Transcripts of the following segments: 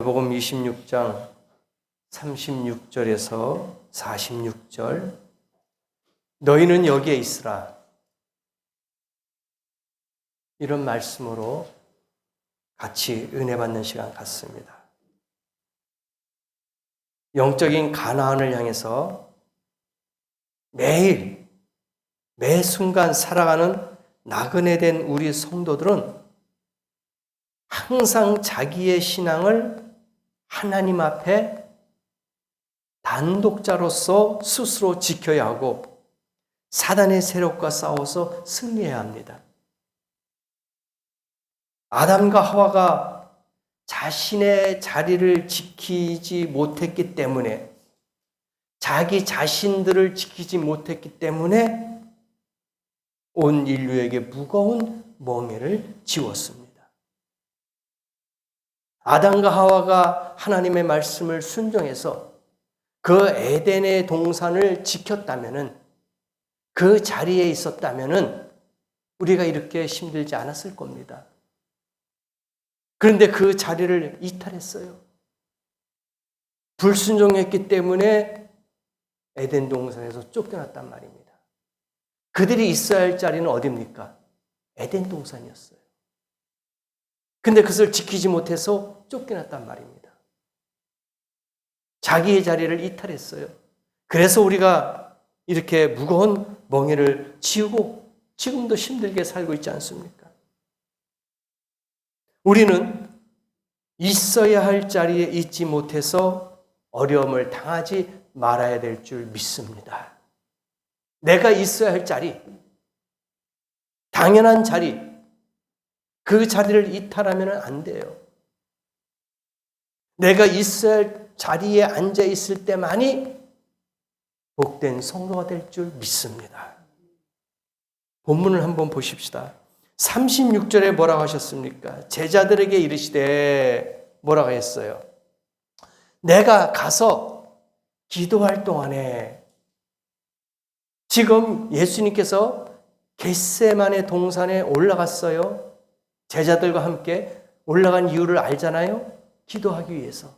복음 26장 36절에서 46절 너희는 여기에 있으라 이런 말씀으로 같이 은혜 받는 시간 갖습니다. 영적인 가나안을 향해서 매일 매 순간 살아가는 나그네 된 우리 성도들은 항상 자기의 신앙을 하나님 앞에 단독자로서 스스로 지켜야 하고 사단의 세력과 싸워서 승리해야 합니다. 아담과 하와가 자신의 자리를 지키지 못했기 때문에 자기 자신들을 지키지 못했기 때문에 온 인류에게 무거운 멍해를 지웠습니다. 아담과 하와가 하나님의 말씀을 순종해서 그 에덴의 동산을 지켰다면은 그 자리에 있었다면은 우리가 이렇게 힘들지 않았을 겁니다. 그런데 그 자리를 이탈했어요. 불순종했기 때문에 에덴 동산에서 쫓겨났단 말입니다. 그들이 있어야 할 자리는 어디입니까? 에덴 동산이었어요. 근데 그것을 지키지 못해서 쫓겨났단 말입니다. 자기의 자리를 이탈했어요. 그래서 우리가 이렇게 무거운 멍해를 지우고 지금도 힘들게 살고 있지 않습니까? 우리는 있어야 할 자리에 있지 못해서 어려움을 당하지 말아야 될 줄 믿습니다. 내가 있어야 할 자리, 당연한 자리, 그 자리를 이탈하면 안 돼요. 내가 할 자리에 앉아 있을 때만이 복된 성도가 될 줄 믿습니다. 본문을 한번 보십시다. 36절에 뭐라고 하셨습니까? 제자들에게 이르시되 뭐라고 했어요? 내가 가서 기도할 동안에 지금 예수님께서 겟세만의 동산에 올라갔어요. 제자들과 함께 올라간 이유를 알잖아요. 기도하기 위해서.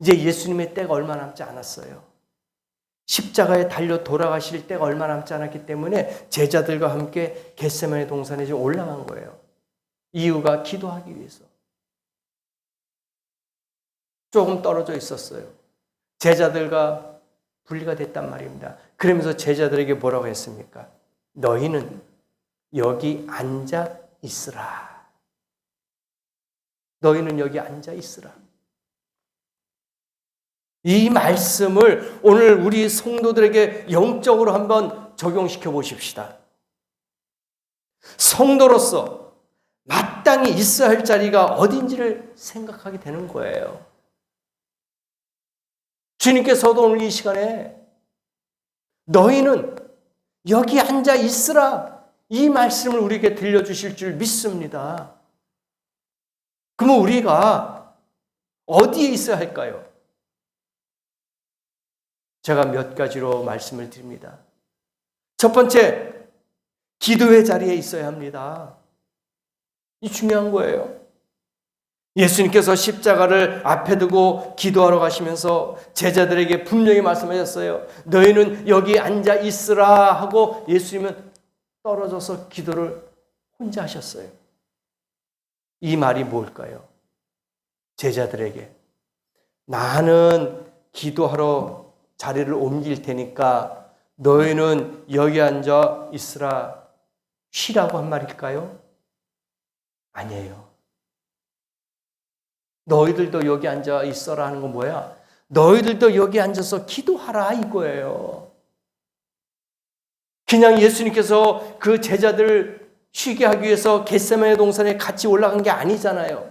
이제 예수님의 때가 얼마 남지 않았어요. 십자가에 달려 돌아가실 때가 얼마 남지 않았기 때문에 제자들과 함께 겟세만의 동산에 이제 올라간 거예요. 이유가 기도하기 위해서. 조금 떨어져 있었어요. 제자들과 분리가 됐단 말입니다. 그러면서 제자들에게 뭐라고 했습니까? 너희는 여기 앉아 있으라. 너희는 여기 앉아 있으라. 이 말씀을 오늘 우리 성도들에게 영적으로 한번 적용시켜 보십시다. 성도로서 마땅히 있어야 할 자리가 어딘지를 생각하게 되는 거예요. 주님께서도 오늘 이 시간에 너희는 여기 앉아 있으라. 이 말씀을 우리에게 들려주실 줄 믿습니다. 그러면 우리가 어디에 있어야 할까요? 제가 몇 가지로 말씀을 드립니다. 첫 번째, 기도의 자리에 있어야 합니다. 이 중요한 거예요. 예수님께서 십자가를 앞에 두고 기도하러 가시면서 제자들에게 분명히 말씀하셨어요. 너희는 여기 앉아 있으라 하고 예수님은 떨어져서 기도를 혼자 하셨어요. 이 말이 뭘까요? 제자들에게 나는 기도하러 자리를 옮길 테니까 너희는 여기 앉아 있으라 쉬라고 한 말일까요? 아니에요. 너희들도 여기 앉아 있어라 하는 건 뭐야? 너희들도 여기 앉아서 기도하라 이거예요. 그냥 예수님께서 그 제자들 쉬게 하기 위해서 겟세마네 동산에 같이 올라간 게 아니잖아요.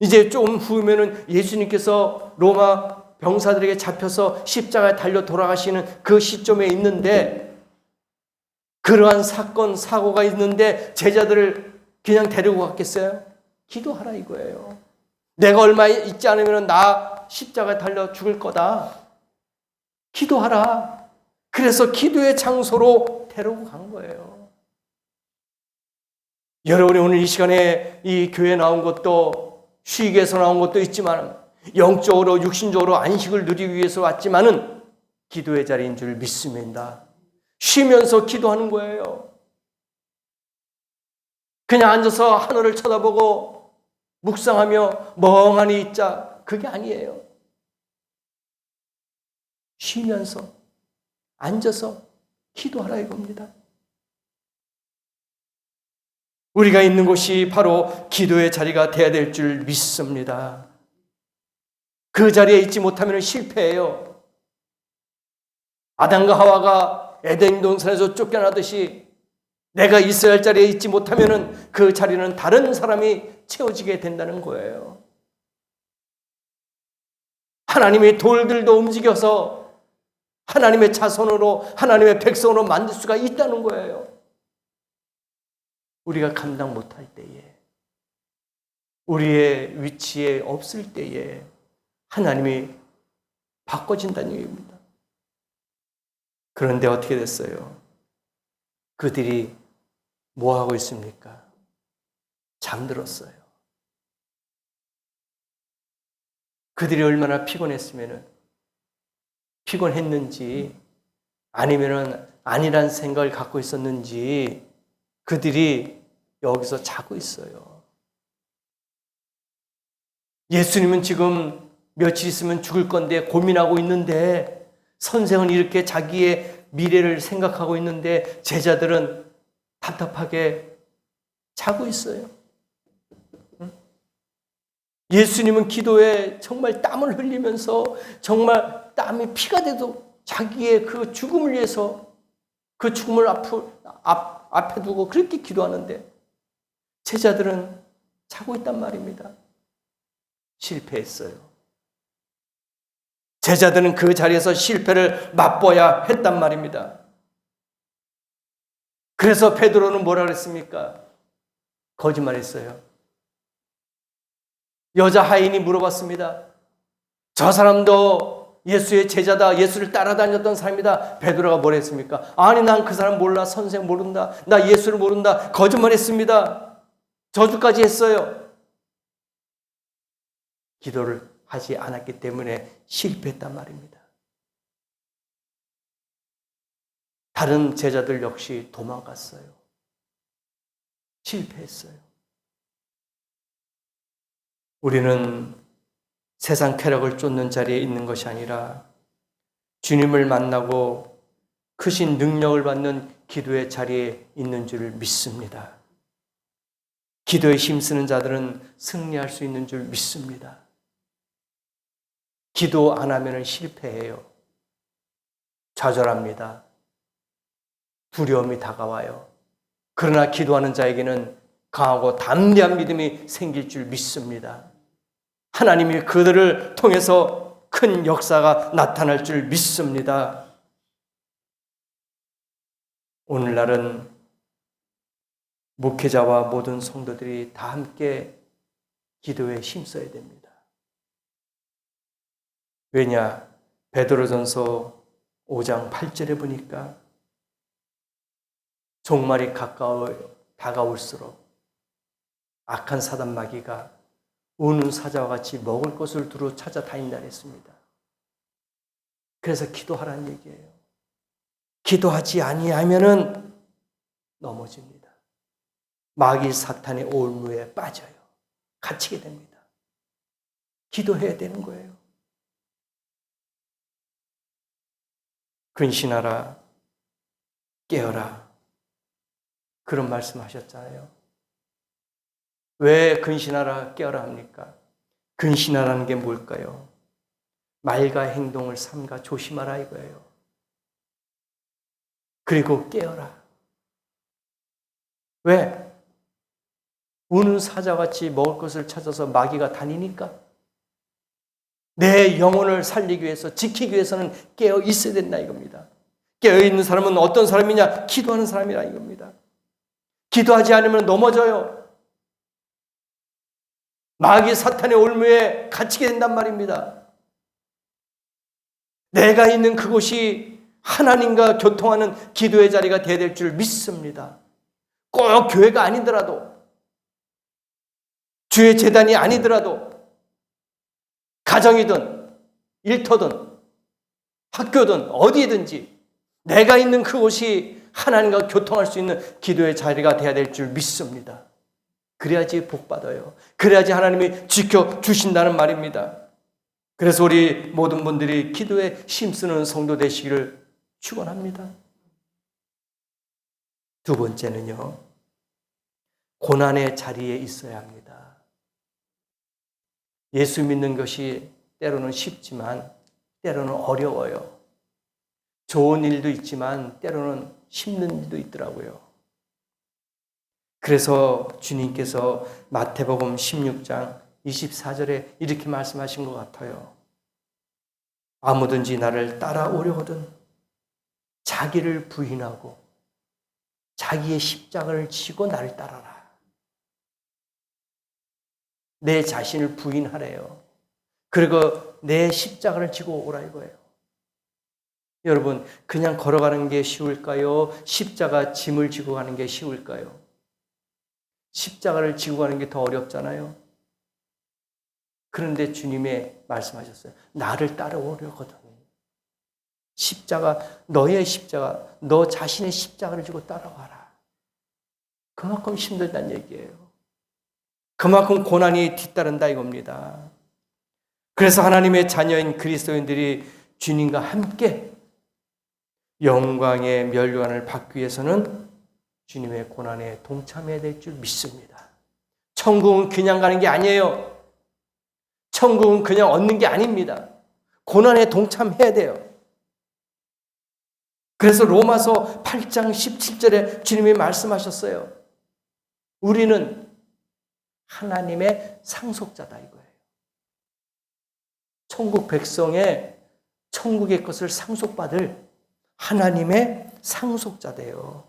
이제 좀 후면은 예수님께서 로마 병사들에게 잡혀서 십자가에 달려 돌아가시는 그 시점에 있는데 그러한 사건 사고가 있는데 제자들을 그냥 데리고 갔겠어요? 기도하라 이거예요. 내가 얼마 있지 않으면 나 십자가에 달려 죽을 거다. 기도하라. 그래서 기도의 장소로 데리고 간 거예요. 여러분이 오늘 이 시간에 이 교회 나온 것도 쉬게서 나온 것도 있지만 영적으로 육신적으로 안식을 누리기 위해서 왔지만은 기도의 자리인 줄 믿습니다. 쉬면서 기도하는 거예요. 그냥 앉아서 하늘을 쳐다보고 묵상하며 멍하니 있자 그게 아니에요. 쉬면서 앉아서 기도하라 이겁니다. 우리가 있는 곳이 바로 기도의 자리가 되어야 될 줄 믿습니다. 그 자리에 있지 못하면 실패해요. 아담과 하와가 에덴 동산에서 쫓겨나듯이 내가 있어야 할 자리에 있지 못하면 그 자리는 다른 사람이 채워지게 된다는 거예요. 하나님의 돌들도 움직여서 하나님의 자손으로 하나님의 백성으로 만들 수가 있다는 거예요. 우리가 감당 못할 때에 우리의 위치에 없을 때에 하나님이 바꿔진다는 얘기입니다. 그런데 어떻게 됐어요? 그들이 뭐 하고 있습니까? 잠들었어요. 그들이 얼마나 피곤했으면은 피곤했는지 아니면은 아니란 생각을 갖고 있었는지 그들이 여기서 자고 있어요. 예수님은 지금 며칠 있으면 죽을 건데 고민하고 있는데 선생은 이렇게 자기의 미래를 생각하고 있는데 제자들은 답답하게 자고 있어요. 예수님은 기도에 정말 땀을 흘리면서 정말 땀이 피가 돼도 자기의 그 죽음을 위해서 그 죽음을 앞, 앞, 앞에 두고 그렇게 기도하는데 제자들은 자고 있단 말입니다. 실패했어요. 제자들은 그 자리에서 실패를 맛보아야 했단 말입니다. 그래서 베드로는 뭐라 그랬습니까? 거짓말했어요. 여자 하인이 물어봤습니다. 저 사람도 예수의 제자다. 예수를 따라다녔던 사람이다. 베드로가 뭐라 했습니까? 아니 난 그 사람 몰라. 선생 모른다. 나 예수를 모른다. 거짓말했습니다. 저주까지 했어요. 기도를 하지 않았기 때문에 실패했단 말입니다. 다른 제자들 역시 도망갔어요. 실패했어요. 우리는 세상 쾌락을 쫓는 자리에 있는 것이 아니라 주님을 만나고 크신 능력을 받는 기도의 자리에 있는 줄 믿습니다. 기도에 힘쓰는 자들은 승리할 수 있는 줄 믿습니다. 기도 안 하면 실패해요. 좌절합니다. 두려움이 다가와요. 그러나 기도하는 자에게는 강하고 담대한 믿음이 생길 줄 믿습니다. 하나님이 그들을 통해서 큰 역사가 나타날 줄 믿습니다. 오늘날은 목회자와 모든 성도들이 다 함께 기도에 힘써야 됩니다. 왜냐? 베드로전서 5장 8절에 보니까 종말이 가까워 다가올수록 악한 사단 마귀가 우는 사자와 같이 먹을 것을 두루 찾아 다닌다 했습니다. 그래서 기도하라는 얘기예요. 기도하지 아니하면은 넘어집니다. 마귀 사탄의 올무에 빠져요. 갇히게 됩니다. 기도해야 되는 거예요. 근신하라, 깨어라. 그런 말씀 하셨잖아요. 왜 근신하라, 깨어라 합니까? 근신하라는 게 뭘까요? 말과 행동을 삼가 조심하라 이거예요. 그리고 깨어라. 왜? 우는 사자같이 먹을 것을 찾아서 마귀가 다니니까? 내 영혼을 살리기 위해서, 지키기 위해서는 깨어 있어야 된다 이겁니다. 깨어 있는 사람은 어떤 사람이냐? 기도하는 사람이라 이겁니다. 기도하지 않으면 넘어져요. 마귀 사탄의 올무에 갇히게 된단 말입니다. 내가 있는 그곳이 하나님과 교통하는 기도의 자리가 되어야 될 줄 믿습니다. 꼭 교회가 아니더라도, 주의 재단이 아니더라도, 가정이든 일터든 학교든 어디든지 내가 있는 그곳이 하나님과 교통할 수 있는 기도의 자리가 돼야 될 줄 믿습니다. 그래야지 복 받아요. 그래야지 하나님이 지켜 주신다는 말입니다. 그래서 우리 모든 분들이 기도에 힘쓰는 성도 되시기를 축원합니다. 두 번째는요. 고난의 자리에 있어야 합니다. 예수 믿는 것이 때로는 쉽지만 때로는 어려워요. 좋은 일도 있지만 때로는 힘든 일도 있더라고요. 그래서 주님께서 마태복음 16장 24절에 이렇게 말씀하신 것 같아요. 아무든지 나를 따라오려거든 자기를 부인하고 자기의 십자가를 지고 나를 따라라. 내 자신을 부인하래요. 그리고 내 십자가를 지고 오라 이거예요. 여러분, 그냥 걸어가는 게 쉬울까요? 십자가 짐을 지고 가는 게 쉬울까요? 십자가를 지고 가는 게 더 어렵잖아요. 그런데 주님의 말씀하셨어요. 나를 따라오려거든. 십자가, 너의 십자가, 너 자신의 십자가를 지고 따라와라. 그만큼 힘들다는 얘기예요. 그만큼 고난이 뒤따른다 이겁니다. 그래서 하나님의 자녀인 그리스도인들이 주님과 함께 영광의 멸관을 받기 위해서는 주님의 고난에 동참해야 될 줄 믿습니다. 천국은 그냥 가는 게 아니에요. 천국은 그냥 얻는 게 아닙니다. 고난에 동참해야 돼요. 그래서 로마서 8장 17절에 주님이 말씀하셨어요. 우리는 하나님의 상속자다 이거예요. 천국 백성의 천국의 것을 상속받을 하나님의 상속자대요.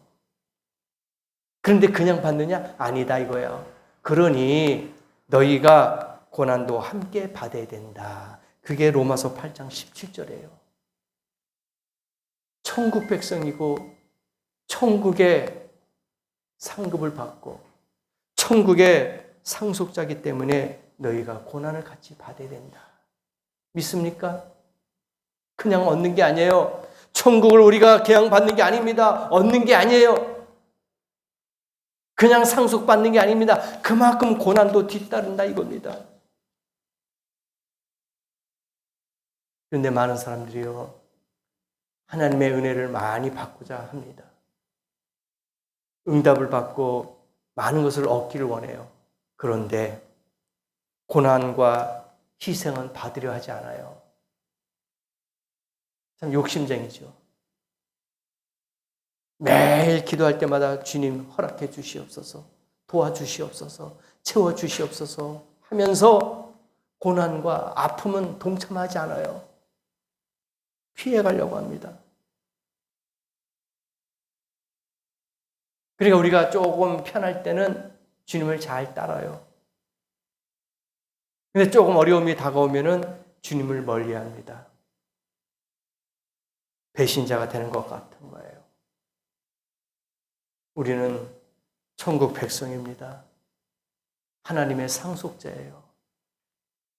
그런데 그냥 받느냐? 아니다 이거예요. 그러니 너희가 고난도 함께 받아야 된다. 그게 로마서 8장 17절이에요. 천국 백성이고 천국의 상급을 받고 천국의 상속자기 때문에 너희가 고난을 같이 받아야 된다. 믿습니까? 그냥 얻는 게 아니에요. 천국을 우리가 그냥 받는 게 아닙니다. 얻는 게 아니에요. 그냥 상속받는 게 아닙니다. 그만큼 고난도 뒤따른다 이겁니다. 그런데 많은 사람들이요. 하나님의 은혜를 많이 받고자 합니다. 응답을 받고 많은 것을 얻기를 원해요. 그런데 고난과 희생은 받으려 하지 않아요. 참 욕심쟁이죠. 매일 기도할 때마다 주님 허락해 주시옵소서, 도와주시옵소서, 채워 주시옵소서 하면서 고난과 아픔은 동참하지 않아요. 피해 가려고 합니다. 그러니까 우리가 조금 편할 때는 주님을 잘 따라요. 근데 조금 어려움이 다가오면은 주님을 멀리 합니다. 배신자가 되는 것 같은 거예요. 우리는 천국 백성입니다. 하나님의 상속자예요.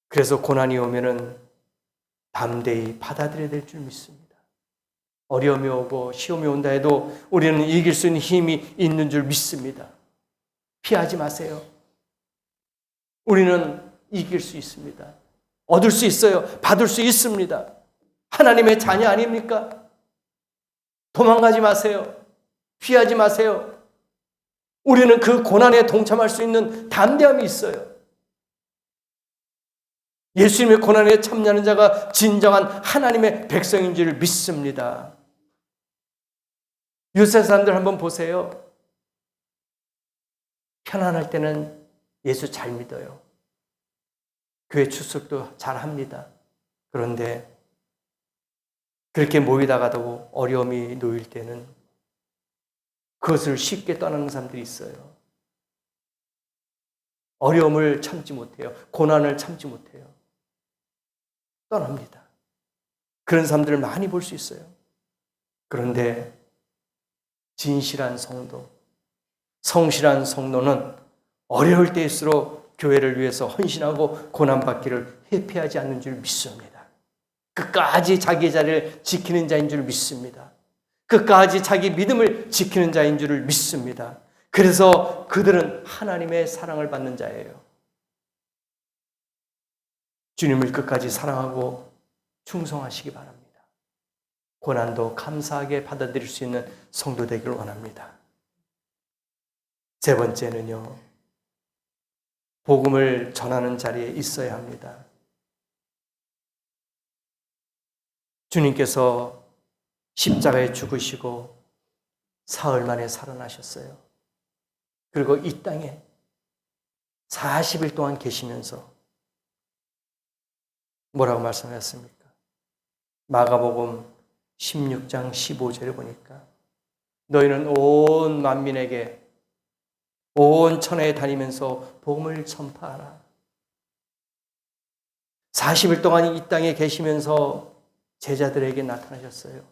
그래서 고난이 오면은 담대히 받아들여야 될 줄 믿습니다. 어려움이 오고 시험이 온다 해도 우리는 이길 수 있는 힘이 있는 줄 믿습니다. 피하지 마세요. 우리는 이길 수 있습니다. 얻을 수 있어요. 받을 수 있습니다. 하나님의 자녀 아닙니까? 도망가지 마세요. 피하지 마세요. 우리는 그 고난에 동참할 수 있는 담대함이 있어요. 예수님의 고난에 참여하는 자가 진정한 하나님의 백성인 줄 믿습니다. 요새 사람들 한번 보세요. 편안할 때는 예수 잘 믿어요. 교회 출석도 잘 합니다. 그런데 그렇게 모이다가도 어려움이 놓일 때는 그것을 쉽게 떠나는 사람들이 있어요. 어려움을 참지 못해요. 고난을 참지 못해요. 떠납니다. 그런 사람들을 많이 볼 수 있어요. 그런데 진실한 성도, 성실한 성도는 어려울 때일수록 교회를 위해서 헌신하고 고난받기를 회피하지 않는 줄 믿습니다. 끝까지 자기의 자리를 지키는 자인 줄 믿습니다. 끝까지 자기 믿음을 지키는 자인 줄 믿습니다. 그래서 그들은 하나님의 사랑을 받는 자예요. 주님을 끝까지 사랑하고 충성하시기 바랍니다. 고난도 감사하게 받아들일 수 있는 성도 되기를 원합니다. 세 번째는요, 복음을 전하는 자리에 있어야 합니다. 주님께서 십자가에 죽으시고 사흘 만에 살아나셨어요. 그리고 이 땅에 40일 동안 계시면서 뭐라고 말씀하셨습니까? 마가복음 16장 15절에 보니까 너희는 온 만민에게 온 천하에 다니면서 복음을 전파하라. 40일 동안 이 땅에 계시면서 제자들에게 나타나셨어요.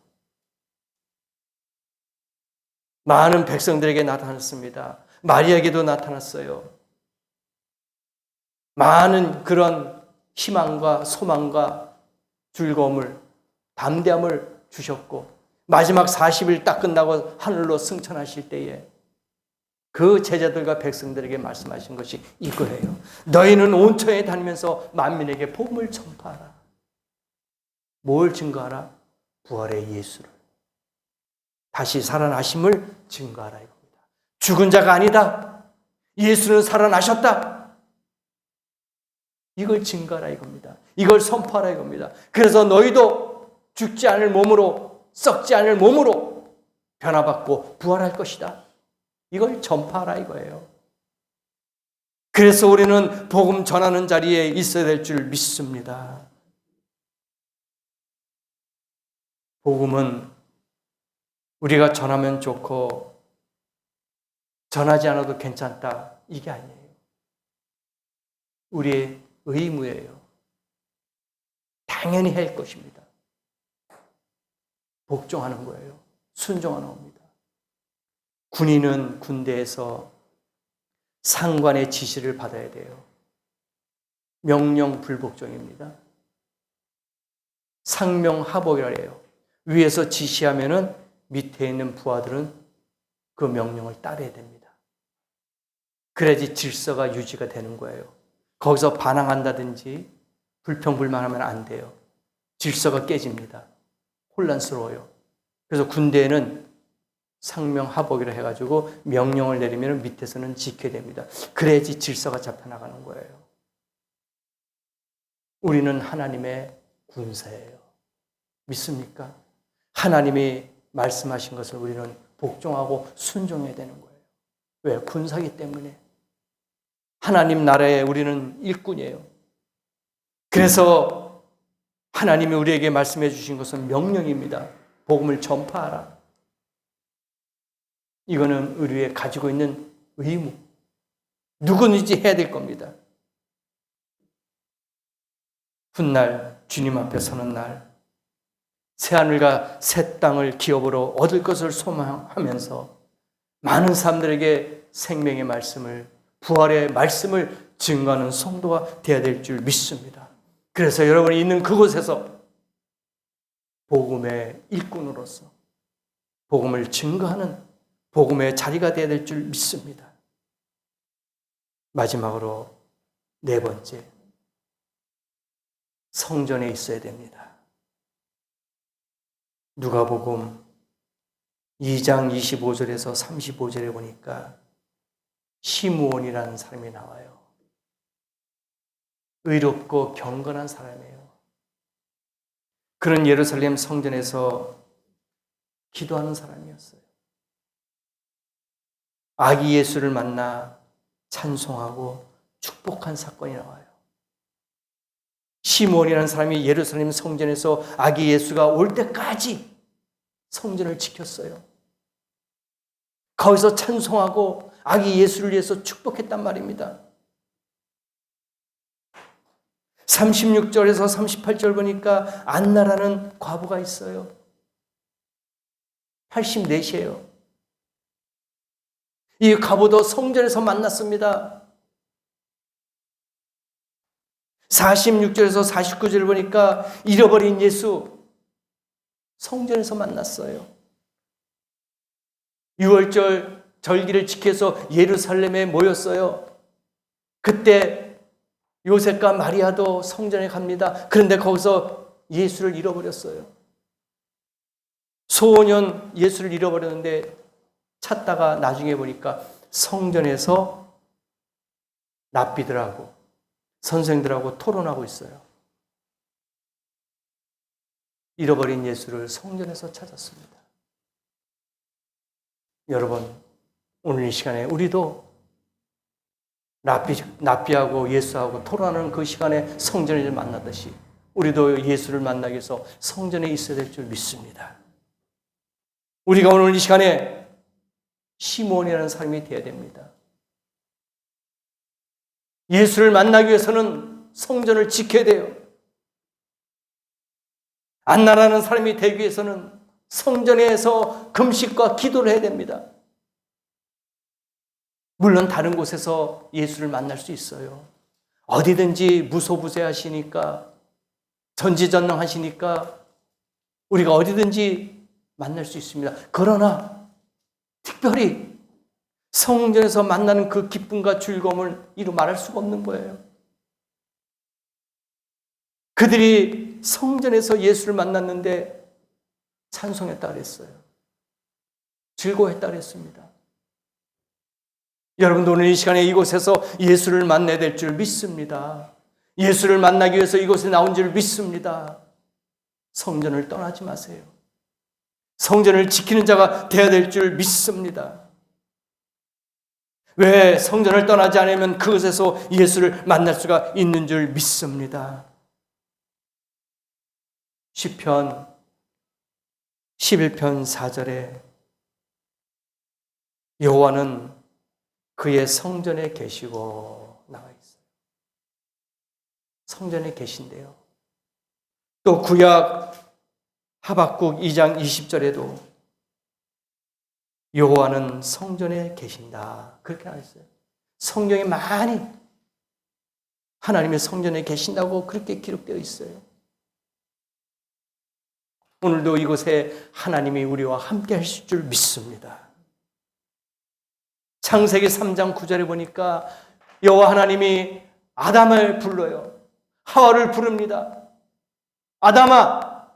많은 백성들에게 나타났습니다. 마리아에게도 나타났어요. 많은 그런 희망과 소망과 즐거움을, 담대함을 주셨고, 마지막 40일 딱 끝나고 하늘로 승천하실 때에 그 제자들과 백성들에게 말씀하신 것이 이거예요. 너희는 온천에 다니면서 만민에게 복음을 전파하라. 뭘 증거하라? 부활의 예수를. 다시 살아나심을 증거하라 이겁니다. 죽은 자가 아니다. 예수는 살아나셨다. 이걸 증거하라 이겁니다. 이걸 선포하라 이겁니다. 그래서 너희도 죽지 않을 몸으로 썩지 않을 몸으로 변화받고 부활할 것이다. 이걸 전파하라 이거예요. 그래서 우리는 복음 전하는 자리에 있어야 될 줄 믿습니다. 복음은 우리가 전하면 좋고 전하지 않아도 괜찮다. 이게 아니에요. 우리의 의무예요. 당연히 할 것입니다. 복종하는 거예요. 순종하는 겁니다. 군인은 군대에서 상관의 지시를 받아야 돼요. 명령 불복종입니다. 상명하복이라 해요. 위에서 지시하면은 밑에 있는 부하들은 그 명령을 따라야 됩니다. 그래야지 질서가 유지가 되는 거예요. 거기서 반항한다든지 불평불만하면 안 돼요. 질서가 깨집니다. 혼란스러워요. 그래서 군대에는 상명하복이라 해가지고 명령을 내리면 밑에서는 지켜야 됩니다. 그래야지 질서가 잡혀나가는 거예요. 우리는 하나님의 군사예요. 믿습니까? 하나님이 말씀하신 것을 우리는 복종하고 순종해야 되는 거예요. 왜? 군사기 때문에. 하나님 나라에 우리는 일꾼이에요. 그래서 하나님이 우리에게 말씀해 주신 것은 명령입니다. 복음을 전파하라. 이거는 우리의 가지고 있는 의무. 누구든지 해야 될 겁니다. 훗날 주님 앞에 서는 날 새하늘과 새 땅을 기업으로 얻을 것을 소망하면서 많은 사람들에게 생명의 말씀을 부활의 말씀을 증거하는 성도가 되어야 될 줄 믿습니다. 그래서 여러분이 있는 그곳에서 복음의 일꾼으로서 복음을 증거하는 복음의 자리가 되어야 될 줄 믿습니다. 마지막으로 네 번째 성전에 있어야 됩니다. 누가복음 2장 25절에서 35절에 보니까 시므온이라는 사람이 나와요. 의롭고 경건한 사람이에요. 그런 예루살렘 성전에서 기도하는 사람이었어요. 아기 예수를 만나 찬송하고 축복한 사건이 나와요. 시몬이라는 사람이 예루살렘 성전에서 아기 예수가 올 때까지 성전을 지켰어요. 거기서 찬송하고 아기 예수를 위해서 축복했단 말입니다. 36절에서 38절 보니까 안나라는 과부가 있어요. 84시예요. 이 과부도 성전에서 만났습니다. 46절에서 49절 보니까 잃어버린 예수 성전에서 만났어요. 6월절 절기를 지켜서 예루살렘에 모였어요. 그때 요셉과 마리아도 성전에 갑니다. 그런데 거기서 예수를 잃어버렸어요. 소년 예수를 잃어버렸는데 찾다가 나중에 보니까 성전에서 랍비들하고 선생들하고 토론하고 있어요. 잃어버린 예수를 성전에서 찾았습니다. 여러분, 오늘 이 시간에 우리도 랍비, 랍비하고 예수하고 토론하는 그 시간에 성전을 만나듯이 우리도 예수를 만나기 위해서 성전에 있어야 될 줄 믿습니다. 우리가 오늘 이 시간에 시몬이라는 사람이 되어야 됩니다. 예수를 만나기 위해서는 성전을 지켜야 돼요. 안나라는 사람이 되기 위해서는 성전에서 금식과 기도를 해야 됩니다. 물론 다른 곳에서 예수를 만날 수 있어요. 어디든지 무소부재하시니까 전지전능하시니까 우리가 어디든지 만날 수 있습니다. 그러나 특별히 성전에서 만나는 그 기쁨과 즐거움을 이루 말할 수가 없는 거예요. 그들이 성전에서 예수를 만났는데 찬송했다 그랬어요. 즐거워했다 그랬습니다. 여러분도 오늘 이 시간에 이곳에서 예수를 만나야 될 줄 믿습니다. 예수를 만나기 위해서 이곳에 나온 줄 믿습니다. 성전을 떠나지 마세요. 성전을 지키는 자가 되어야 될 줄 믿습니다. 왜 성전을 떠나지 않으면 그곳에서 예수를 만날 수가 있는 줄 믿습니다. 시편 11편 4절에 여호와는 그의 성전에 계시고 나와 있어요. 성전에 계신데요. 또 구약 하박국 2장 20절에도 여호와는 성전에 계신다. 그렇게 나왔어요. 성경에 많이 하나님의 성전에 계신다고 그렇게 기록되어 있어요. 오늘도 이곳에 하나님이 우리와 함께 하실 줄 믿습니다. 창세기 3장 9절에 보니까 여호와 하나님이 아담을 불러요. 하와를 부릅니다. 아담아,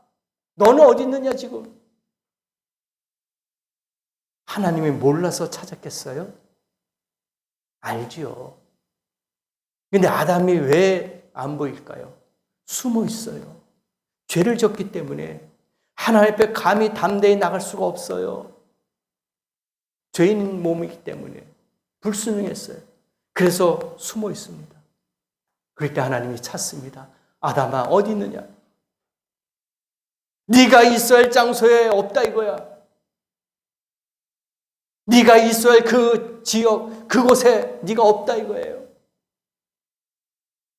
너는 어디 있느냐 지금? 하나님이 몰라서 찾았겠어요? 알지요. 근데 아담이 왜 안 보일까요? 숨어 있어요. 죄를 졌기 때문에 하나님 앞에 감히 담대히 나갈 수가 없어요. 죄인 몸이기 때문에 불순응했어요. 그래서 숨어 있습니다. 그럴 때 하나님이 찾습니다. 아담아 어디 있느냐? 네가 할 장소에 없다 이거야. 네가 있어야 할그 지역 그곳에 네가 없다 이거예요.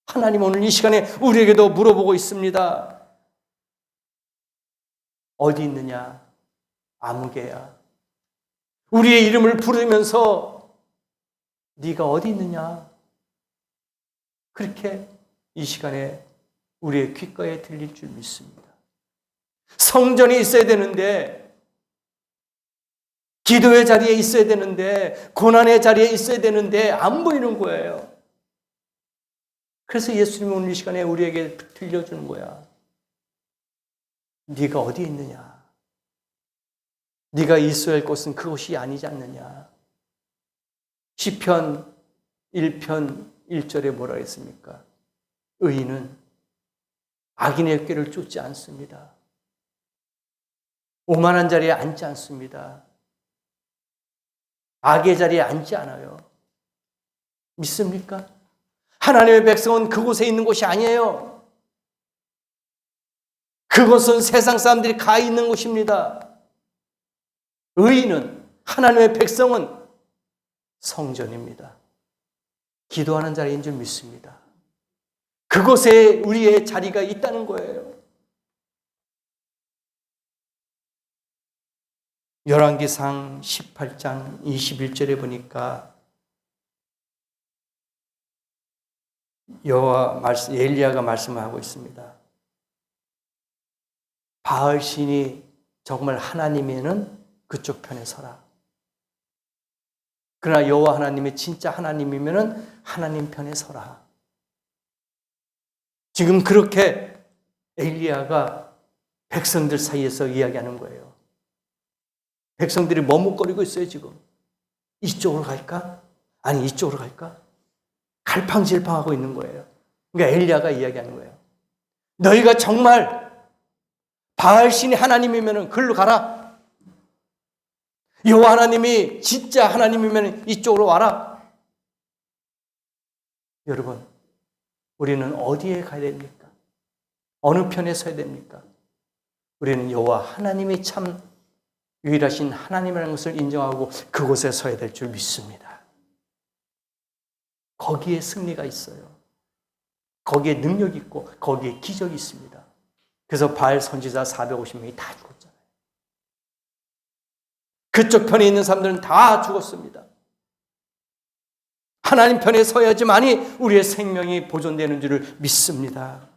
하나님 오늘 이 시간에 우리에게도 물어보고 있습니다. 어디 있느냐? 아무개야. 우리의 이름을 부르면서 네가 어디 있느냐? 그렇게 이 시간에 우리의 귓가에 들릴 줄 믿습니다. 성전이 있어야 되는데 기도의 자리에 있어야 되는데 고난의 자리에 있어야 되는데 안 보이는 거예요. 그래서 예수님이 오늘 이 시간에 우리에게 들려주는 거야. 네가 어디 있느냐? 네가 있어야 할 곳은 그곳이 아니지 않느냐? 시편 1편 1절에 뭐라 했습니까? 의인은 악인의 꾀를 쫓지 않습니다. 오만한 자리에 앉지 않습니다. 악의 자리에 앉지 않아요. 믿습니까? 하나님의 백성은 그곳에 있는 곳이 아니에요. 그곳은 세상 사람들이 가 있는 곳입니다. 의인은 하나님의 백성은 성전입니다. 기도하는 자리인 줄 믿습니다. 그곳에 우리의 자리가 있다는 거예요. 열왕기상 18장 21절에 보니까 여호와 말씀 엘리야가 말씀하고 있습니다. 바알 신이 정말 하나님이면 그쪽 편에 서라. 그러나 여호와 하나님이 진짜 하나님이면은 하나님 편에 서라. 지금 그렇게 엘리야가 백성들 사이에서 이야기하는 거예요. 백성들이 머뭇거리고 있어요, 지금. 이쪽으로 갈까? 아니, 이쪽으로 갈까? 갈팡질팡하고 있는 거예요. 그러니까 엘리야가 이야기하는 거예요. 너희가 정말 바알 신이 하나님이면 글로 가라. 여호와 하나님이 진짜 하나님이면 이쪽으로 와라. 여러분, 우리는 어디에 가야 됩니까? 어느 편에 서야 됩니까? 우리는 여호와 하나님이 참 유일하신 하나님이라는 것을 인정하고 그곳에 서야 될 줄 믿습니다. 거기에 승리가 있어요. 거기에 능력이 있고 거기에 기적이 있습니다. 그래서 바알 선지자 450명이 다 죽었잖아요. 그쪽 편에 있는 사람들은 다 죽었습니다. 하나님 편에 서야지만이 우리의 생명이 보존되는 줄을 믿습니다.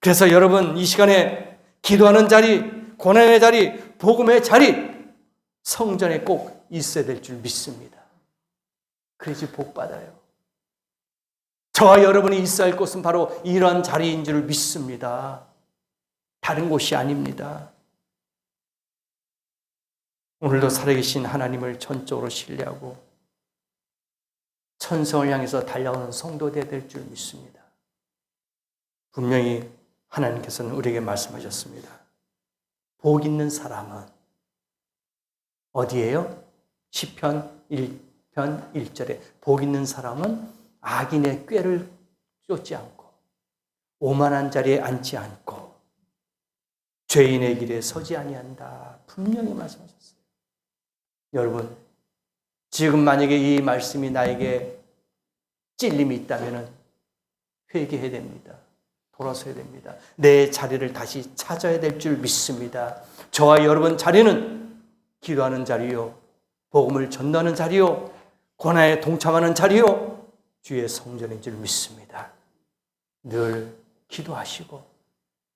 그래서 여러분 이 시간에 기도하는 자리, 고난의 자리, 복음의 자리, 성전에 꼭 있어야 될 줄 믿습니다. 그래야지 복 받아요. 저와 여러분이 있어야 할 곳은 바로 이러한 자리인 줄 믿습니다. 다른 곳이 아닙니다. 오늘도 살아계신 하나님을 전적으로 신뢰하고 천성을 향해서 달려오는 성도되어야 될줄 믿습니다. 분명히 하나님께서는 우리에게 말씀하셨습니다. 복 있는 사람은 어디에요? 시편 1편 1절에 복 있는 사람은 악인의 꾀를 쫓지 않고 오만한 자리에 앉지 않고 죄인의 길에 서지 아니한다. 분명히 말씀하셨어요. 여러분, 지금 만약에 이 말씀이 나에게 찔림이 있다면 회개해야 됩니다. 돌아서야 됩니다. 내 자리를 다시 찾아야 될 줄 믿습니다. 저와 여러분 자리는 기도하는 자리요, 복음을 전하는 자리요, 고난에 동참하는 자리요, 주의 성전인 줄 믿습니다. 늘 기도하시고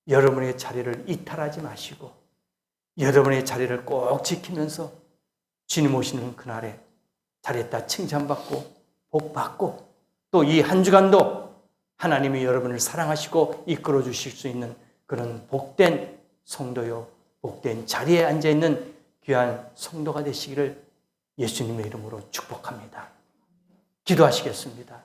여러분의 자리를 이탈하지 마시고 여러분의 자리를 꼭 지키면서 주님 오시는 그날에 잘했다 칭찬받고 복받고 또 이 한 주간도 하나님이 여러분을 사랑하시고 이끌어 주실 수 있는 그런 복된 성도요 복된 자리에 앉아 있는 귀한 성도가 되시기를 예수님의 이름으로 축복합니다. 기도하시겠습니다.